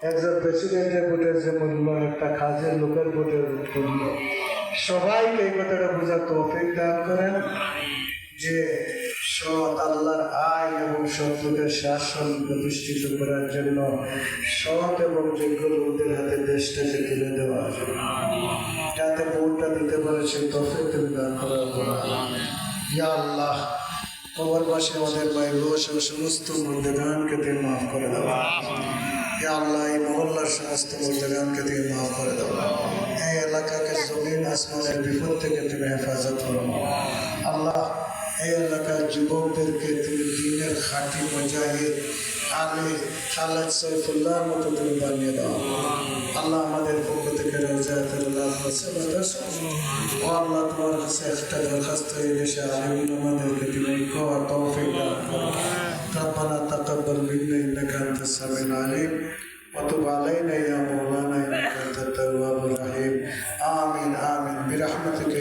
একজন প্রেসিডেন্টের ভোটের যে মূল্য, একটা কাজের লোকের ভোটের মূল্য। সবাইকে এই কথাটা বোঝার তৌফিক দান করেন যে সৎ আল্লাহর আইন এবং লোকের শাসন প্রতিষ্ঠিত করার জন্য সৎ এবং যোগ্য লোকদের হাতে দেশটাকে তুলে দেওয়া যাতে ভোটটা দিতে পারে সেই তৌফিক তুমি দান করার ইয়া আল্লাহ, কবরবাসী আমাদের ভাই রোষ ও সমস্ত মর্দেগানকে তুমি মাফ করে দেওয়া হে আল্লাহ, এই মহল্লার সমস্ত মুরতাগানকে তুমি মাফ করে দাও। এই এলাকাকে বিপদ থেকে তুমি হেফাজত করো। আল্লাহ, এই এলাকার যুবকদেরকে তুমি দিনের খাঁটি মজাহিদ, আলী, খালেদ সৈফুল্লাহর মতো তুমি বানিয়ে দাও। আল্লাহ, আমাদের পক্ষ থেকে রাজায়াতুল্লাহ তোমার কাছে একটা দরখাস্ত হয়ে গেছে تقبل منا انك انت السميع العليم وتب علينا يا مولانا انك انت التواب الرحيم امين امين برحمتك